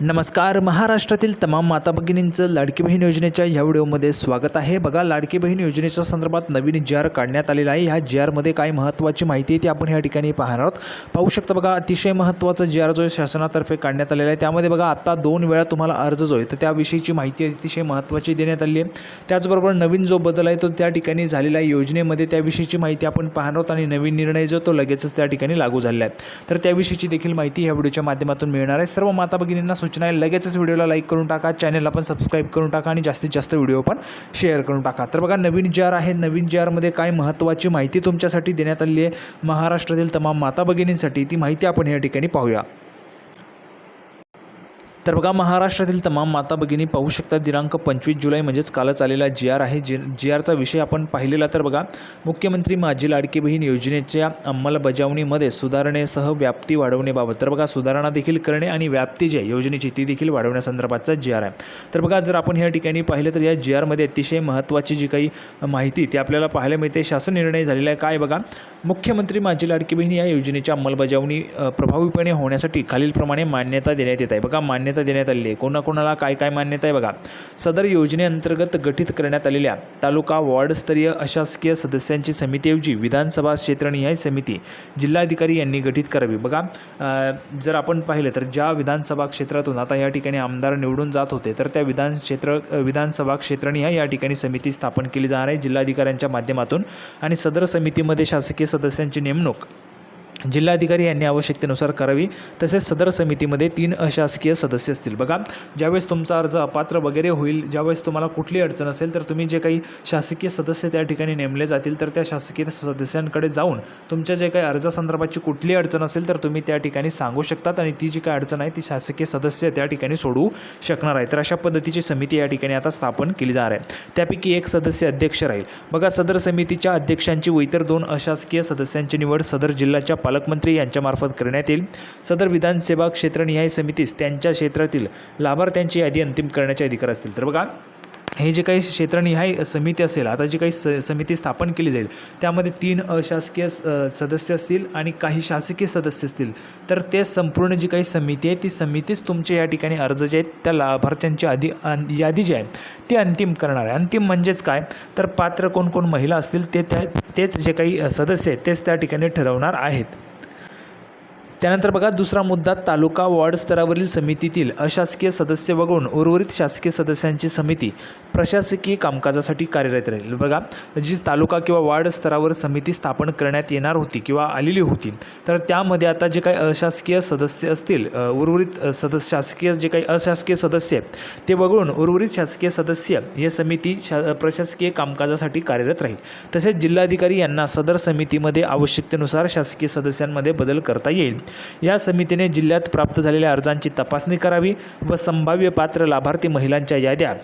नमस्कार महाराष्ट्रातील तमाम माता भगिनींचं लाडकी बहीण योजनेच्या ह्या व्हिडिओमध्ये स्वागत आहे. बघा लाडकी बहीण योजनेच्या संदर्भात नवीन जी आर काढण्यात आलेला आहे. ह्या जी आरमध्ये काय महत्त्वाची माहिती आहे ती आपण ह्या ठिकाणी पाहणार आहोत. पाहू शकता बघा अतिशय महत्त्वाचा जी आर जो आहे शासनातर्फे काढण्यात आलेला आहे. त्यामध्ये बघा आत्ता दोन वेळा तुम्हाला अर्ज जो आहे तर त्याविषयीची माहिती अतिशय महत्त्वाची देण्यात आली आहे. त्याचबरोबर नवीन जो बदल आहे तो त्या ठिकाणी झालेला आहे. योजनेमध्ये त्याविषयीची माहिती आपण पाहणार आहोत आणि नवीन निर्णय जो तो लगेचच त्या ठिकाणी लागू झालेला आहे. तर त्याविषयीची देखील माहिती ह्या व्हिडिओच्या माध्यमातून मिळणार आहे. सर्व माता भगिनींना सूचना आहे लगेचच व्हिडिओला लाईक करून टाका चॅनलला पण सबस्क्राईब करून टाका आणि जास्तीत जास्त व्हिडिओ पण शेअर करून टाका. तर बघा नवीन जी आर आहे नवीन जी आरमध्ये काय महत्त्वाची माहिती तुमच्यासाठी देण्यात आली आहे महाराष्ट्रातील तमाम माता भगिनींसाठी ती माहिती आपण या ठिकाणी पाहूया. तर बघा महाराष्ट्रातील तमाम माता भगिनी पाहू शकता दिनांक पंचवीस जुलै म्हणजेच कालच आलेला जी आर आहे. जी जी आरचा विषय आपण पाहिलेला तर बघा मुख्यमंत्री माझी लाडकी बहीण योजनेच्या अंमलबजावणीमध्ये सुधारणेसह व्याप्ती वाढवण्याबाबत. तर बघा सुधारणा देखील करणे आणि व्याप्ती जी आहे योजनेची ती देखील वाढवण्यासंदर्भातचा जी आर आहे. तर बघा जर आपण या ठिकाणी पाहिलं तर या जी आरमध्ये अतिशय महत्त्वाची जी काही माहिती ती आपल्याला पाहायला मिळते. शासन निर्णय झालेला आहे. काय बघा मुख्यमंत्री माझी लाडकी बहीण या योजनेच्या अंमलबजावणी प्रभावीपणे होण्यासाठी खालीलप्रमाणे मान्यता देण्यात येत आहे. बघा मान्य मान्यता देण्यात आलेली आहे. कोणाकोणाला काय काय मान्यता आहे बघा. सदर योजनेअंतर्गत गठीत करण्यात आलेल्या तालुका वॉर्डस्तरीय अशासकीय सदस्यांची समितीऐवजी विधानसभा क्षेत्रनिहाय समिती जिल्हाधिकारी यांनी गठीत करावी. बघा जर आपण पाहिलं तर ज्या विधानसभा क्षेत्रातून आता या ठिकाणी आमदार निवडून जात होते तर त्या विधान क्षेत्र विधानसभा क्षेत्रनिहाय या ठिकाणी समिती स्थापन केली जाणार आहे जिल्हाधिकाऱ्यांच्या माध्यमातून. आणि सदर समितीमध्ये शासकीय सदस्यांची नेमणूक जिल्हाधिकारी यांनी आवश्यकतेनुसार करावी तसेच सदर समितीमध्ये तीन अशासकीय सदस्य असतील. बघा ज्यावेळेस तुमचा अर्ज अपात्र वगैरे होईल ज्यावेळेस तुम्हाला कुठली अडचण असेल तर तुम्ही जे काही शासकीय सदस्य त्या ठिकाणी नेमले जातील तर त्या शासकीय सदस्यांकडे जाऊन तुमच्या जे काही अर्जासंदर्भाची कुठली अडचण असेल तर तुम्ही त्या ठिकाणी सांगू शकतात आणि ती जी काही अडचण आहे ती शासकीय सदस्य त्या ठिकाणी सोडवू शकणार आहे तर अशा पद्धतीची समिती या ठिकाणी आता स्थापन केली जाणार आहे. त्यापैकी एक सदस्य अध्यक्ष राहील. बघा सदर समितीच्या अध्यक्षांची व इतर दोन अशासकीय सदस्यांची निवड सदर जिल्ह्याच्या पालकमंत्री यांच्यामार्फत करण्यात येईल. सदर विधानसेवा क्षेत्रनिहाय समितीस त्यांच्या क्षेत्रातील लाभार्थ्यांची यादी अंतिम करण्याचे अधिकार असतील. तर बघा हे जे काही क्षेत्रनिहाय समिती असेल आता जी काही स समिती स्थापन केली जाईल त्यामध्ये तीन अशासकीय स- सदस्य असतील आणि काही शासकीय सदस्य असतील. तर ते संपूर्ण जी काही समिती आहे ती समितीच तुमचे या ठिकाणी अर्ज जे आहेत त्या लाभार्थ्यांची आधी अन- यादी जी आहे ती अंतिम करणार आहे. अंतिम म्हणजेच काय? तर पात्र कोण कोण महिला असतील ते त्या तेच जे काही सदस्य आहेत तेच त्या ठिकाणी ठरवणार आहेत. त्यानंतर बघा दुसरा मुद्दा तालुका वॉर्ड स्तरावरील समितीतील अशासकीय सदस्य वगळून उर्वरित शासकीय सदस्यांची समिती प्रशासकीय कामकाजासाठी कार्यरत राहील. बघा जी तालुका किंवा वार्ड स्तरावर समिती स्थापन करण्यात येणार होती किंवा आलेली होती तर त्यामध्ये आता जे काही अशासकीय सदस्य असतील उर्वरित सदस्य शासकीय जे काही अशासकीय सदस्य ते वगळून उर्वरित शासकीय सदस्य हे समिती शा प्रशासकीय कामकाजासाठी कार्यरत राहील. तसेच जिल्हाधिकारी यांना सदर समितीमध्ये आवश्यकतेनुसार शासकीय सदस्यांमध्ये बदल करता येईल. या समितीने जिल्ह्यात प्राप्त झालेल्या अर्जांची तपासणी करावी व संभाव्य पात्र लाभार्थी महिलांच्या याद्या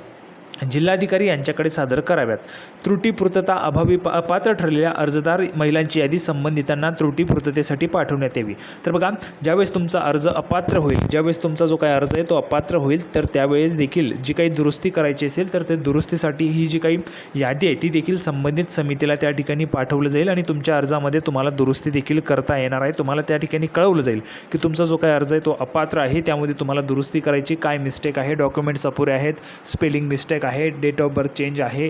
जिल्हाधिकारी यांच्याकडे सादर कराव्यात. त्रुटीपूर्तता अभावी पा अपात्र ठरलेल्या अर्जदार महिलांची यादी संबंधितांना त्रुटीपूर्ततेसाठी पाठवण्यात यावी. तर बघा ज्यावेळेस तुमचा अर्ज अपात्र होईल ज्यावेळेस तुमचा जो काही अर्ज आहे तो अपात्र होईल तर त्यावेळेस देखील जी काही दुरुस्ती करायची असेल तर ते दुरुस्तीसाठी ही जी काही यादी आहे ती देखील संबंधित समितीला त्या ठिकाणी पाठवलं जाईल आणि तुमच्या अर्जामध्ये तुम्हाला दुरुस्ती देखील करता येणार आहे. तुम्हाला त्या ठिकाणी कळवलं जाईल की तुमचा जो काही अर्ज आहे तो अपात्र आहे त्यामध्ये तुम्हाला दुरुस्ती करायची काय मिस्टेक आहे डॉक्युमेंट्स अपुरे आहेत स्पेलिंग मिस्टेक आहे डेट ऑफ बर्थ चेंज आहे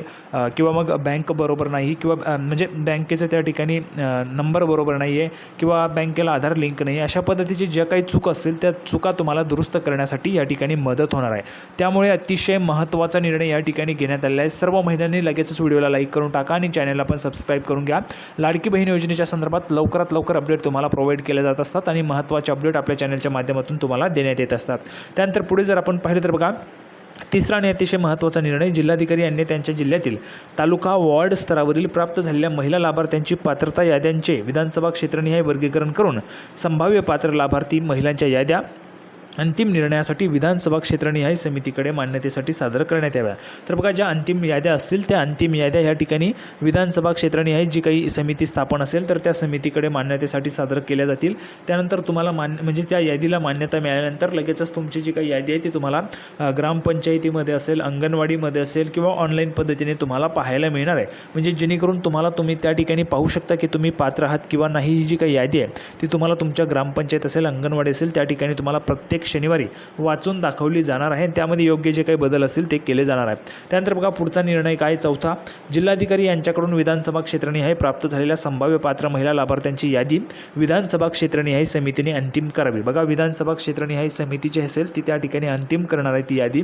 किंवा मग बँक बरोबर नाही किंवा म्हणजे बँकेचं त्या ठिकाणी नंबर बरोबर नाही आहे किंवा बँकेला आधार लिंक नाही आहे अशा पद्धतीची ज्या काही चूक असतील त्या चुका तुम्हाला दुरुस्त करण्यासाठी या ठिकाणी मदत होणार आहे. त्यामुळे अतिशय महत्त्वाचा निर्णय या ठिकाणी घेण्यात आलेला आहे. सर्व महिलांनी लगेचच व्हिडिओला लाईक करून टाका आणि चॅनलला पण सबस्क्राईब करून घ्या. लाडकी बहीण योजनेच्या संदर्भात लवकरात लवकर अपडेट तुम्हाला प्रोव्हाइड केले जात असतात आणि महत्त्वाचे अपडेट आपल्या चॅनलच्या माध्यमातून तुम्हाला देण्यात येत असतात. त्यानंतर पुढे जर आपण पाहिलं तर बघा तिसरा आणि अतिशय महत्त्वाचा निर्णय जिल्हाधिकारी यांनी त्यांच्या जिल्ह्यातील तालुका वॉर्ड स्तरावरील प्राप्त झालेल्या महिला लाभार्थ्यांची पात्रता याद्यांचे विधानसभा क्षेत्रनिहाय वर्गीकरण करून संभाव्य पात्र लाभार्थी महिलांच्या याद्या अंतिम निर्णयासाठी विधानसभा क्षेत्रनिहाय समितीकडे मान्यतेसाठी सादर करण्यात याव्या. तर बघा ज्या अंतिम याद्या असतील त्या अंतिम याद्या या ठिकाणी विधानसभा क्षेत्रनिहाय जी काही समिती स्थापन असेल तर त्या समितीकडे मान्यतेसाठी सादर केल्या जातील. त्यानंतर तुम्हाला मान्य म्हणजे त्या यादीला मान्यता मिळाल्यानंतर लगेचच तुमची जी काही यादी आहे ती तुम्हाला ग्रामपंचायतीमध्ये असेल अंगणवाडीमध्ये असेल किंवा ऑनलाईन पद्धतीने तुम्हाला पाहायला मिळणार आहे. म्हणजे जेणेकरून तुम्हाला तुम्ही त्या ठिकाणी पाहू शकता की तुम्ही पात्र आहात किंवा नाही ही जी काही यादी आहे ती तुम्हाला तुमच्या ग्रामपंचायत असेल अंगणवाडी असेल त्या ठिकाणी तुम्हाला प्रत्येक शनिवारी वाचून दाखवली जाणार आहे. त्यामध्ये योग्य जे काही बदल असतील ते केले जाणार आहे त्यानंतर बघा पुढचा निर्णय काय? चौथा जिल्हाधिकारी यांच्याकडून विधानसभा क्षेत्रनिहाय प्राप्त झालेल्या संभाव्य पात्र महिला लाभार्थ्यांची यादी विधानसभा क्षेत्रनिहाय समितीने अंतिम करावी. बघा विधानसभा क्षेत्रनिहाय समिती जी असेल ती त्या ठिकाणी अंतिम करणार आहे ती यादी.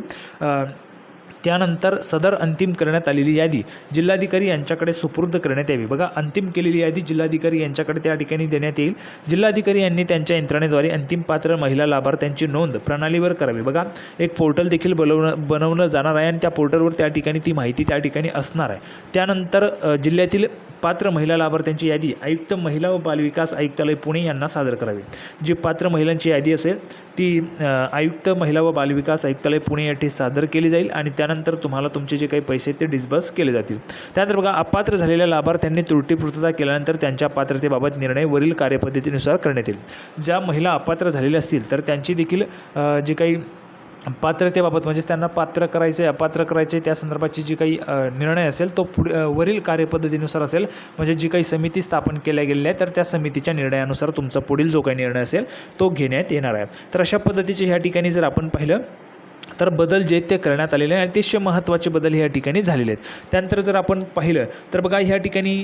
त्यानंतर सदर अंतिम करण्यात आलेली यादी जिल्हाधिकारी यांच्याकडे सुपूर्द करण्यात यावी. बघा अंतिम केलेली यादी जिल्हाधिकारी यांच्याकडे त्या ठिकाणी देण्यात येईल. जिल्हाधिकारी यांनी त्यांच्या यंत्रणेद्वारे अंतिम पात्र महिला लाभार्थ्यांची नोंद प्रणालीवर करावी. बघा एक पोर्टल देखील बनवणं बनवलं जाणार आहे आणि त्या पोर्टलवर त्या ठिकाणी ती माहिती त्या ठिकाणी असणार आहे. त्यानंतर जिल्ह्यातील पात्र महिला लाभार्थ्यांची यादी आयुक्त महिला व बालविकास आयुक्तालय पुणे यांना सादर करावी. जी पात्र महिलांची यादी असेल ती आयुक्त महिला व बालविकास आयुक्तालय पुणे येथे सादर केली जाईल आणि त्यानंतर त्यानंतर तुम्हाला तुमचे जे काही पैसे ते डिस्बर्स केले जातील. त्यानंतर बघा अपात्र झालेल्या लाभार्थ्यांनी त्रुटीपूर्तता केल्यानंतर त्यांच्या पात्रतेबाबत निर्णय वरील कार्यपद्धतीनुसार करण्यात येईल. ज्या महिला अपात्र झालेल्या असतील तर त्यांची देखील जे काही पात्रतेबाबत म्हणजे त्यांना पात्र करायचे अपात्र करायचे त्या संदर्भाची जी काही निर्णय असेल तो पुढे वरील कार्यपद्धतीनुसार असेल. म्हणजे जी काही समिती स्थापन केल्या गेलेल्या आहे तर त्या समितीच्या निर्णयानुसार तुमचा पुढील जो काही निर्णय असेल तो घेण्यात येणार आहे. तर अशा पद्धतीचे ह्या ठिकाणी जर आपण पाहिलं तर बदल जे आहेत ते करण्यात आलेले आहेत अतिशय महत्त्वाचे बदल ह्या ठिकाणी झालेले आहेत. त्यानंतर जर आपण पाहिलं तर बघा ह्या ठिकाणी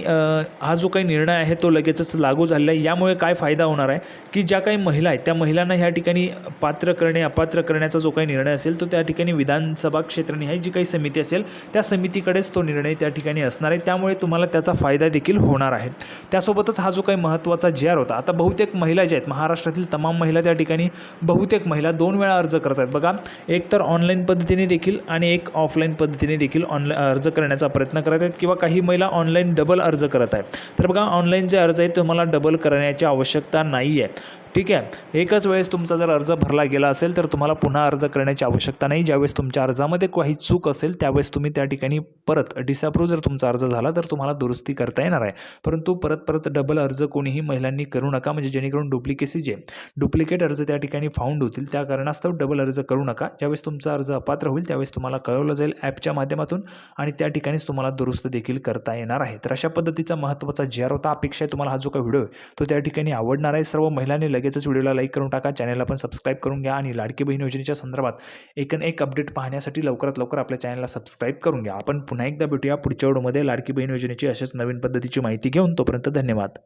हा जो काही निर्णय आहे तो लगेचच लागू झालेला आहे. यामुळे काय फायदा होणार आहे? की ज्या काही महिला आहेत त्या महिलांना ह्या ठिकाणी पात्र करणे अपात्र करण्याचा जो काही निर्णय असेल तो त्या ठिकाणी विधानसभा क्षेत्रनिहाय जी काही समिती असेल त्या समितीकडेच तो निर्णय त्या ठिकाणी असणार आहे. त्यामुळे तुम्हाला त्याचा फायदा देखील होणार आहे. त्यासोबतच हा जो काही महत्त्वाचा जी आर होता आता बहुतेक महिला ज्या आहेत महाराष्ट्रातील तमाम महिला त्या ठिकाणी बहुतेक महिला दोन वेळा अर्ज करत आहेत. बघा एक तर ऑनलाईन पद्धतीने देखील आणि एक ऑफलाईन पद्धतीने देखील ऑनलाईन अर्ज करण्याचा प्रयत्न करत आहेत किंवा काही महिला ऑनलाईन डबल अर्ज करत आहेत. तर बघा ऑनलाईन जे अर्ज आहेत तुम्हाला डबल करण्याची आवश्यकता नाही आहे ठीक आहे? एकच वेळेस तुमचा जर अर्ज भरला गेला असेल तर तुम्हाला पुन्हा अर्ज करण्याची आवश्यकता नाही. ज्यावेळेस तुमच्या अर्जामध्ये काही चूक असेल त्यावेळेस तुम्ही त्या ठिकाणी परत डिसअप्रूव्ह जर तुमचा अर्ज झाला तर तुम्हाला दुरुस्ती करता येणार आहे. परंतु परत परत डबल अर्ज कोणीही महिलांनी करू नका. म्हणजे जेणेकरून डुप्लिकेसी जे डुप्लिकेट अर्ज त्या ठिकाणी फाउंड होतील त्या कारणास्तव डबल अर्ज करू नका. ज्यावेळेस तुमचा अर्ज अपात्र होईल त्यावेळेस तुम्हाला कळवलं जाईल ॲपच्या माध्यमातून आणि त्या ठिकाणीच तुम्हाला दुरुस्त देखील करता येणार आहे. तर अशा पद्धतीचा महत्त्वाचा जे आर होता अपेक्षा आहे तुम्हाला. हा जो काही व्हिडिओ आहे तो त्या ठिकाणी आवडणार आहे. सर्व महिलांनी लगेचच व्हिडिओला लाईक करून टाका. चॅनलला पण सबस्क्राईब करून घ्या आणि लाडकी बहीण योजनेच्या संदर्भात एकन एक अपडेट पाहण्यासाठी लवकरात लवकर आपल्या चॅनलला सबस्क्राईब करून घ्या. आपण पुन्हा एकदा भेटूया पुढच्या व्हिडिओमध्ये. लाडकी बहीण योजनेची अशाच नवीन पद्धतीची माहिती घेऊन तोपर्यंत धन्यवाद.